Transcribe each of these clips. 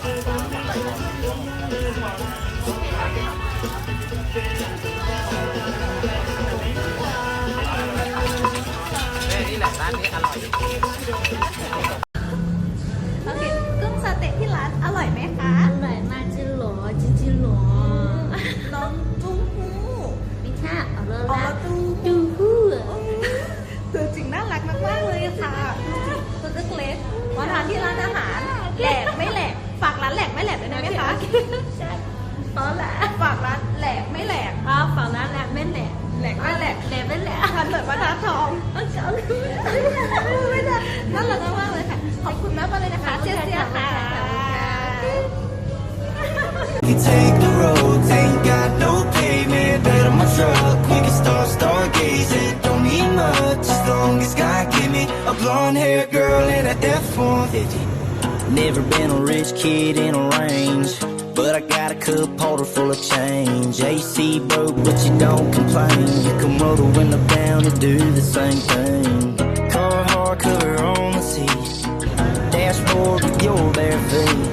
โอ แหลกด้วยได้ไหมคะใช่ตอนละฝากร้านแหลกไม่แหลกอ้าวฝั่งนั้นแหละแม่แหละแหลกไม่แหลกแหละแม่แหละทานเปิดมาทานทองจ้าไม่ได้น่ารักมากเลยค่ะขอบคุณมากเลยนะคะเชียร์เชียร์ค่ะ We take the road, ain't got no payment. Bet on my truck, we can start stargazing. Don't need much as long as God give me a blonde haired girl and a death 450. Never been a rich kid in a range. But I got a cup holder full of change. AC broke, but you don't complain. You can roll the window down and do the same thing. Car hard cover on the seat. Dashboard with your bare feet.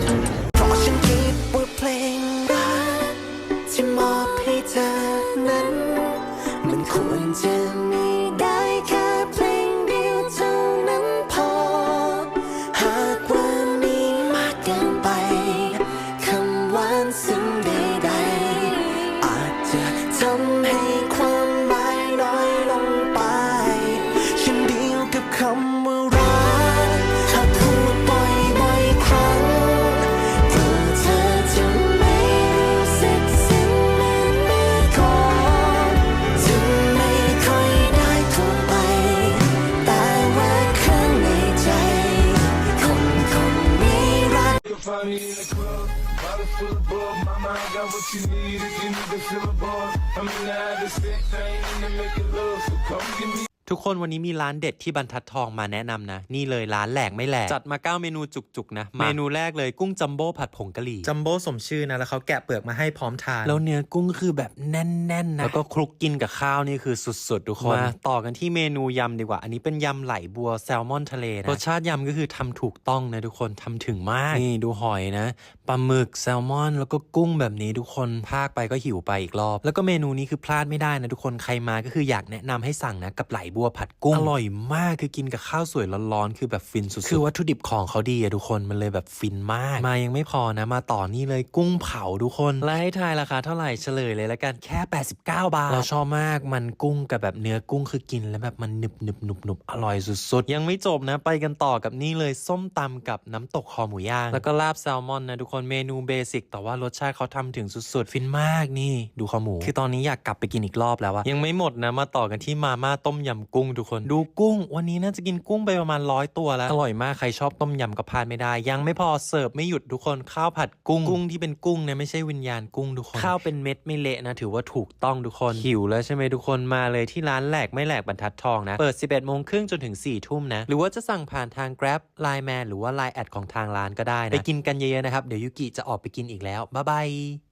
What you need if you need to fill a bar. I'm in the habit, sex, I ain't into making love, so come give me. ทุกคนวันนี้มีร้านเด็ดที่บรรทัดทองมาแนะนำนะ นี่เลยร้านแหลกไม่แหลก จัดมา 9 เมนูจุกๆ นะ เมนูแรกเลยกุ้งจัมโบ้ผัดผงกะหรี่จัมโบ้สมชื่อนะ แล้วเขาแกะเปลือกมาให้พร้อมทาน แล้วเนื้อกุ้งคือแบบแน่นๆนะแล้วก็คลุกกินกับข้าวนี่คือสุดๆ ทุกคน มาต่อกันที่เมนูยำดีกว่า อันนี้เป็นยำไหลบัวแซลมอนทะเลนะรสชาติยำก็คือทำถูกต้องนะทุกคนทำถึงมากนี่ดูหอยนะปลาหมึกแซลมอน แล้วก็กุ้งแบบนี้ทุกคนภาคไปก็หิวไปอีกรอบ แล้วก็เมนูนี้คือพลาดไม่ได้นะทุกคนใครมาก็คืออยากแนะนำให้สั่งนะกับไหลบัวผัดกุ้ง อร่อยมากคือกินกับข้าวสวยร้อนๆ คือแบบฟินสุดๆ คือวัตถุดิบของเขาดีอะทุกคนมันเลยแบบฟินมาก มายังไม่พอนะมาต่อนี่เลยกุ้งเผาทุกคน และให้ทายราคาเท่าไหร่เฉลยเลยละกันแค่ 89 บาท เราชอบมากมันกุ้งกับแบบเนื้อกุ้งคือกินแล้วแบบมันหนึบหนึบหนุบหนุบอร่อยสุดๆ ยังไม่จบนะไปกันต่อกับนี่เลยส้มตำกับน้ำตกคอหมูย่าง แล้วก็ลาบแซลมอนนะทุกคนเมนูเบสิกแต่ว่ารสชาติเขาทำถึงสุดๆ ฟินมากนี่ ดูคอหมู คือตอนนี้อยากกลับไปกินอีกรอบแล้วอะยังไม่หมดนะมาต่อกันที่มาม่าต้มยำกุ้งทุกคน ดูกุ้ง วันนี้น่าจะกินกุ้งไปประมาณร้อยตัวแล้ว อร่อยมากใครชอบต้มยำก็พลาดไม่ได้ ยังไม่พอเสิร์ฟไม่หยุดทุกคนข้าวผัดกุ้งกุ้งที่เป็นกุ้งนะไม่ใช่วิญญาณกุ้งทุกคนข้าวเป็นเม็ดไม่เละนะถือว่าถูกต้องทุกคนหิวแล้วใช่ไหมทุกคนมาเลยที่ร้านแหลกไม่แหลกบรรทัดทองนะเปิด 11โมงครึ่งจนถึง4ทุ่มนะหรือว่าจะสั่งผ่านทาง Grab Line Man หรือว่า Line แอดของทางร้านก็ได้นะไปกินกันเยอะๆนะครับเดี๋ยวยุกิจะออกไปกินอีกแล้วบ๊ายบาย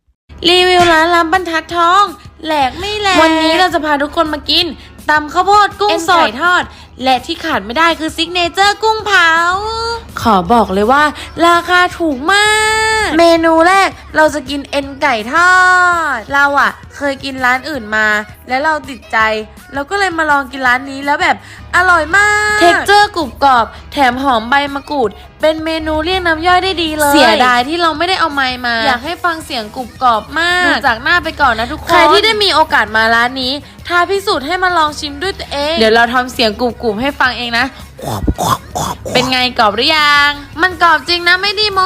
รีวิวร้านลำบรรทัดทอง แหลกไม่แหลก วันนี้เราจะพาทุกคนมากินตำข้าวโพดกุ้งสดทอด และที่ขาดไม่ได้คือซิกเนเจอร์กุ้งเผา ขอบอกเลยว่า ราคาถูกมาก เมนูแรกเราจะกินเอ็นไก่ทอด เราอะเคยกินร้านอื่นมา แล้วเราติดใจ เราก็เลยมาลองกินร้านนี้แล้วแบบ อร่อยมาก เท็กเจอร์กรุบกรอบ แถมหอมใบมะกรูด เป็นเมนูเรียกน้ำย่อยได้ดีเลย เสียดายที่เราไม่ได้เอาไม้มา อยากให้ฟังเสียงกรุบกรอบมากดูจากหน้าไปก่อนนะทุกคน ใครที่ได้มีโอกาสมาร้านนี้ท้าพิสูจน์ให้มาลองชิมด้วยตัวเอง เดี๋ยวเราทำเสียงกรุบๆให้ฟังเองนะ เป็นไงกรอบหรือยัง มันกรอบจริงนะไม่ดีโม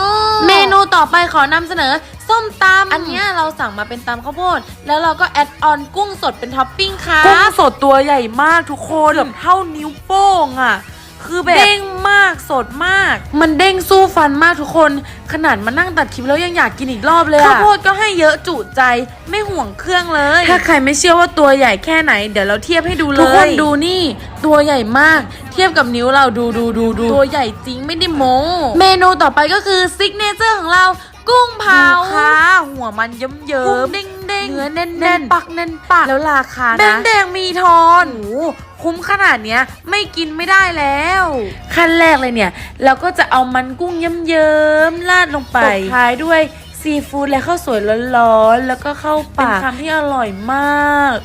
เมนูต่อไปขอนำเสนอ ส้มตำอันเนี้ยเราสั่งมาเป็นตำข้าวโพด แล้วเราก็แอดออนกุ้งสดเป็นท็อปปิ้งค่ะ กุ้งสดตัวใหญ่มากทุกคนแบบเท่านิ้วโป้งอะ คือแบบเด้งมากสดมาก มันเด้งสู้ฟันมากทุกคน ขนาดมานั่งตัดคลิปแล้วยังอยากกินอีกรอบเลยอะข้าวโพดก็ให้เยอะจุใจไม่ห่วงเครื่องเลย ถ้าใครไม่เชื่อว่าตัวใหญ่แค่ไหน เดี๋ยวเราเทียบให้ดูเลย ทุกคนดูนี่ ตัวใหญ่มาก เทียบกับนิ้วเราดูดูดูดูตัวใหญ่จริงไม่ได้โม้เมนูต่อไปก็คือซิกเนเจอร์ของเรา กุ้งเผาดูค่ะหัวมันเยิ้มเยิ้กุ้งมเด้งเด้งเนื้อแน่นๆแน่นปักแน่นปักแล้วราคาแดนะงแดงมีทอนโอ้โหคุ้มขนาดเนี้ยไม่กินไม่ได้แล้ว ขั้นแรกเลยเนี่ย เราก็จะเอามันกุ้งเยิ้มๆราดลงไปตบท้ายด้วยซีฟู้ดและข้าวสวยร้อนๆแล้วก็เข้าปากเป็นคำที่อร่อยมาก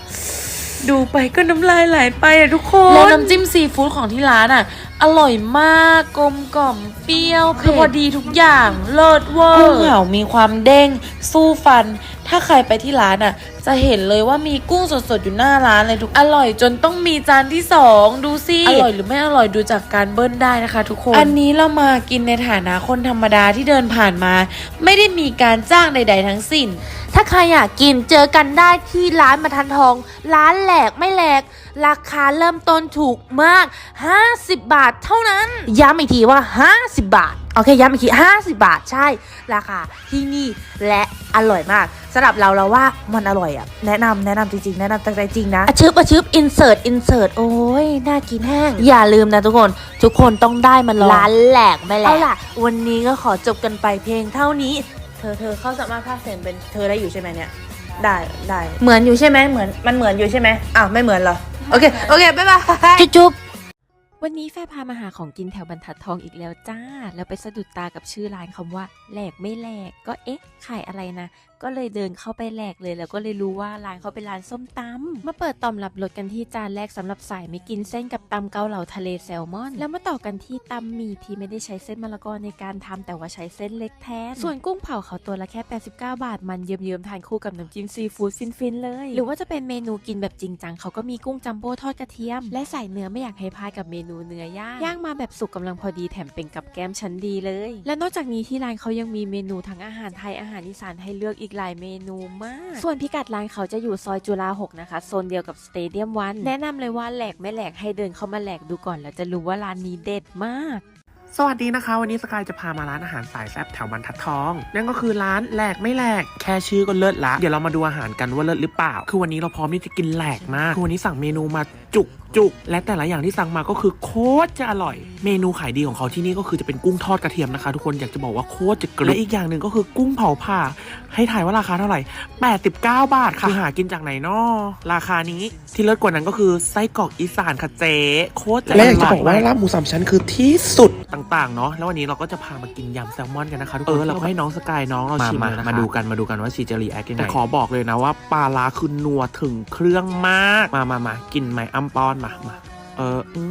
ดูไปก็น้ำลายไหลไปอะทุกคน แล้วน้ำจิ้มซีฟู้ดของที่ร้านอะอร่อยมากกลมกล่อมเปรี้ยวคือพอดีทุกอย่างเลิศเวอร์กุ้งเผามีความเด้ง สู้ฟัน ถ้าใครไปที่ร้านอะ จะเห็นเลยว่ามีกุ้งสดๆอยู่หน้าร้านเลยทุก อร่อยจนต้องมีจานที่สองดูสิ อร่อยหรือไม่อร่อยดูจากการเบิ้ลได้นะคะ ทุกคน อันนี้เรามากินในฐานะคนธรรมดาที่เดินผ่านมา ไม่ได้มีการจ้างใด ๆ ทั้งสิ้น ถ้าใครอยากกินเจอกันได้ที่ร้านมาทันทอง ร้านแหลกไม่แหลก ราคาเริ่มต้นถูกมาก 50 บาทเท่านั้น ย้ำอีกทีว่า 50 บาท โอเคย้ำอีกที50 บาทใช่ราคาที่นี่และอร่อยมากสำหรับเราเราว่ามันอร่อยอะแนะนำแนะนำจริงๆ แนะนำจากใจจริงนะอาชึบอาชึบอินเสิร์ตอินเสิร์ตโอ้ยน่ากินแห้ง อย่าลืมนะทุกคน ทุกคนต้องได้มันลองร้านแหลกไม่แหลกเอาล่ะ วันนี้ก็ขอจบกันไปเพียงเท่านี้ เธอเธอเขาสามารถพากย์เสียงเป็นเธอได้อยู่ใช่ไหมเนี่ย ได้ได้เหมือนอยู่ใช่ไหมเหมือนมันเหมือนอยู่ใช่ไหมอ้าวไม่เหมือนเหรอโอเคโอเคบ๊ายบายจุ๊บ วันนี้แฟร์พามาหาของกินแถวบรรทัดทองอีกแล้วจ้า แล้วไปสะดุดตากับชื่อร้านคำว่าแหลกไม่แหลก ก็เอ๊ะขายอะไรนะ ก็เลยเดินเข้าไปแหลกเลย แล้วก็เลยรู้ว่าร้านเขาเป็นร้านส้มตำมาเปิดตอมรับรสกันที่จานแรกสำหรับสายไม่กินเส้นกับตำเกาเหลาทะเลแซลมอน แล้วมาต่อกันที่ตำหมี่ที่ไม่ได้ใช้เส้นมะละกอในการทำแต่ว่าใช้เส้นเล็กแทนส่วนกุ้งเผาเขาตัวละแค่ 89 บาท มันเยิ้มๆทานคู่กับน้ำจิ้มซีฟู้ดฟินๆเลย หรือว่าจะเป็นเมนูกินแบบจริงจังเขาก็มีกุ้งจัมโบ้ทอดกระเทียม และใส่เนื้อไม่อยากให้พลาดกับเมนูเนื้อย่างย่างมาแบบสุกกำลังพอดีแถมเป็นกับแก้มชั้นดีเลย และนอกจากนี้ที่ร้านเขายังมีเมนูทั้งอาหารไทยอาหารอีสานให้เลือกอีกหลายเมนูมาก ส่วนพิกัดร้านเขาจะอยู่ซอยจุฬา6นะคะ โซนเดียวกับสเตเดียมวัน แนะนำเลยว่าแหลกไม่แหลกให้เดินเข้ามาแหลกดูก่อน แล้วจะรู้ว่าร้านนี้เด็ดมากสวัสดีนะคะ วันนี้สกายจะพามาร้านอาหารสายแซ่บแถวบรรทัดทอง นั่นก็คือร้านแหลกไม่แหลก แค่ชื่อก็เลิศละ เดี๋ยวเรามาดูอาหารกันว่าเลิศหรือเปล่า คือวันนี้เราพร้อมที่จะกินแหลกมากคือวันนี้สั่งเมนูมาจุก จุก และแต่ละอย่างที่สั่งมาก็คือโคตรจะอร่อย เมนูขายดีของเขาที่นี่ก็คือจะเป็นกุ้งทอดกระเทียมนะคะ ทุกคนอยากจะบอกว่าโคตรจะกรึบและอีกอย่างหนึ่งก็คือกุ้งเผาผ่า ให้ถ่ายว่าราคาเท่าไหร่ 89 บาทค่ะคือหากินจากไหนนอราคานี้ที่เลิศกว่านั้นก็คือไส้กรอกอีสานค่ะเจ๊โคตรจะและอยากจะบอกว่าลาบหมูสามชั้นคือที่สุดต่างๆเนาะแล้ววันนี้เราก็จะพามากินยำแซลมอนกันนะคะทุกคนเออเราก็ให้น้องสกายน้องเราชิมเลยนะคะมาดูกันมาดูกันว่าชีจะรีแอคยังไงแต่ขอบอกเลยนะว่าปลาลาคือนัวถึงเครื่องมากมามามากินไหมอัมปอนมามาเอออื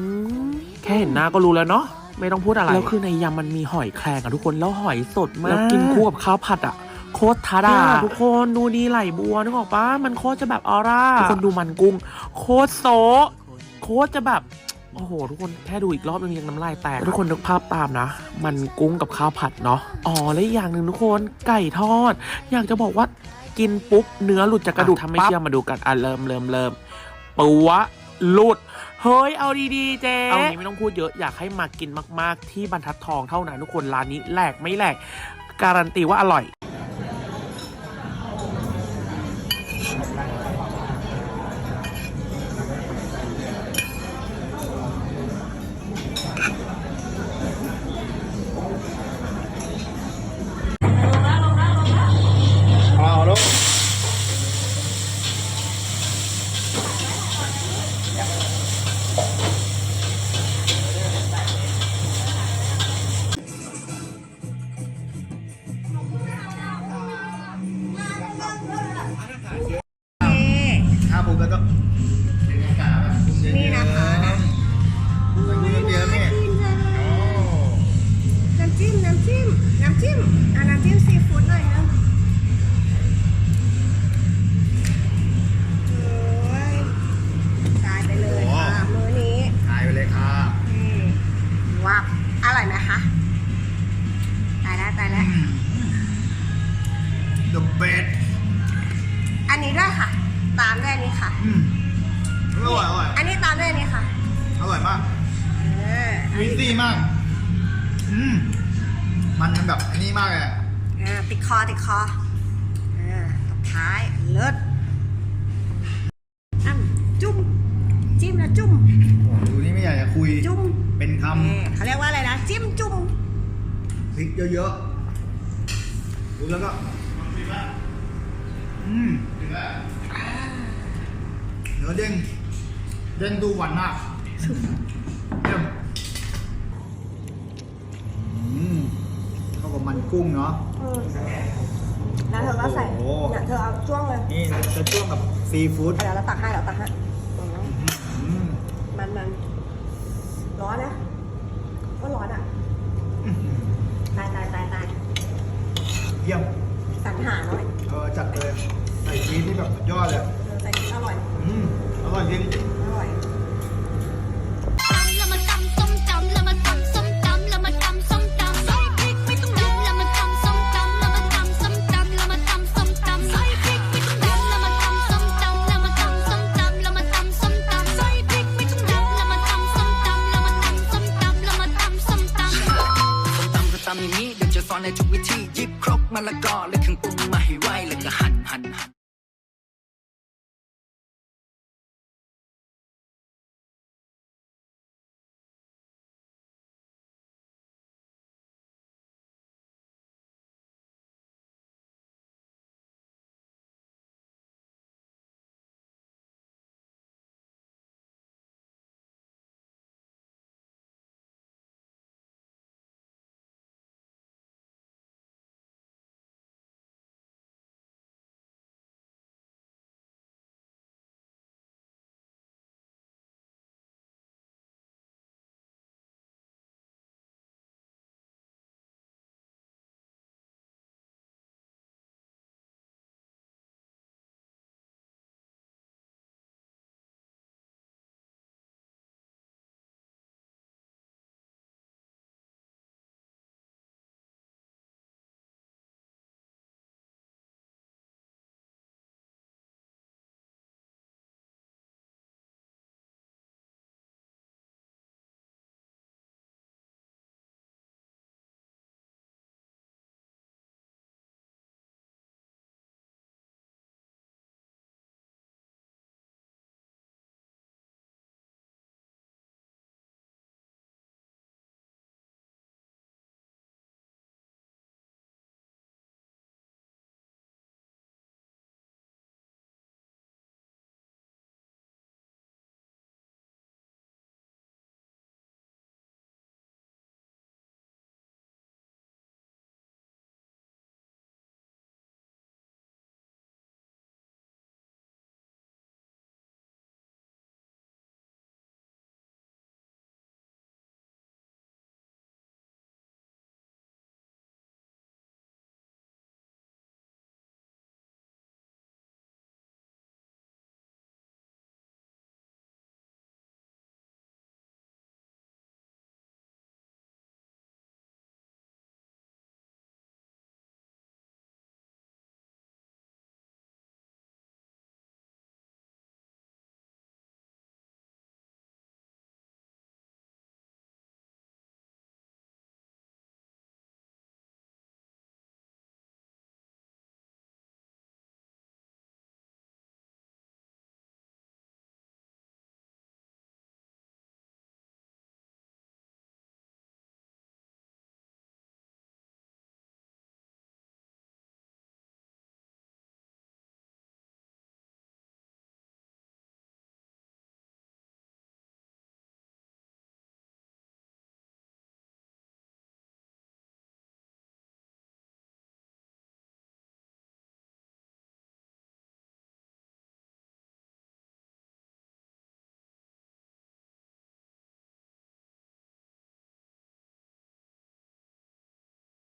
มแค่เห็นหน้าก็รู้แล้วเนาะไม่ต้องพูดอะไรแล้วคือในยำมันมีหอยแครงอะทุกคนแล้วหอยสดมากแล้วกินคู่กับข้าวผัดอะโคตรท้าดาทุกคนดูดีไหลบัวนึกออกปะมันโคตรจะแบบออร่าทุกคนดูมันกุ้ง โคตรโซะโคตรจะแบบโอ้โห ทุกคนแค่ดูอีกรอบนึงยังน้ำลายแตกทุกคนนึกภาพตามนะ มันกุ้งกับข้าวผัดเนาะอ๋อและอีกอย่างหนึ่งทุกคนไก่ทอด อยากจะบอกว่ากินปุ๊บเนื้อหลุดจากกระดูกทำไม่เชื่อมาดูกันอะเริ่มเริ่มเริ่มปัว หลุด เฮ้ย เอาดีๆเจ๊เอางี้ไม่ต้องพูดเยอะอยากให้มากินมาก ๆ ที่บรรทัดทองเท่านั้นทุกคนร้านนี้แหลกไม่แหลก การันตีว่าอร่อย ค่ะอร่อยอร่อยอันนี้ตามด้วยนนี้ค่ะอร่อยมากเออวินซี่มาก อืมมันแบบอันนี้มากเลยอติดคอติดคอเออท้ายเลิศอจุ้มจิ้มนะจุ้มดูนี่ไม่อยากจะคุย จุ้มเป็นคเออเขาเรียกว่าอะไรนะจิ้มจุ้มพริกเยอะๆดูแล้วก็อืมดีแล้ว เนื้อเด้งเด้งดูหวานมากเยี่ยมอืมเข้ากับมันกุ้งเนาะแล้วเธอก็ใส่โอ้โห เนี่ยเธอเอาจ้วงเลยนี่จะจ้วงกับซีฟู้ดเดี๋ยวเราตักให้เราตักให้อืมมันมันร้อนนะก็ร้อนอะตายตายตายตายเยี่ยม สรรหาหน่อย เออจัดเลยใส่ชีสที่แบบสุดยอดเลย เออใส่อร่อย อืมอร่อยจริงอร่อยแล้วมาตำส้มตำแล้วมาตำส้มตำแล้วมาตำส้มตำใส่พริกไม่ต้องเยอะแล้วมาตำส้มตำแล้วมาตำส้มตำแล้วมาตำส้มตำใส่พริกไม่ต้องเยอะแล้วมาตำส้มตำแล้วมาตำส้มตำแล้วมาตำส้มตำใส่พริกไม่ต้องเยอะแล้วมาตำส้มตำแล้วมาตำส้มตำแล้วมาตำส้มตำส้มตำก็ตำอย่างนี้เดี๋ยวจะสอนในทุกวิธีหยิบครกมะละกอและเครื่องปรุงมาให้ไวแล้วก็หั่น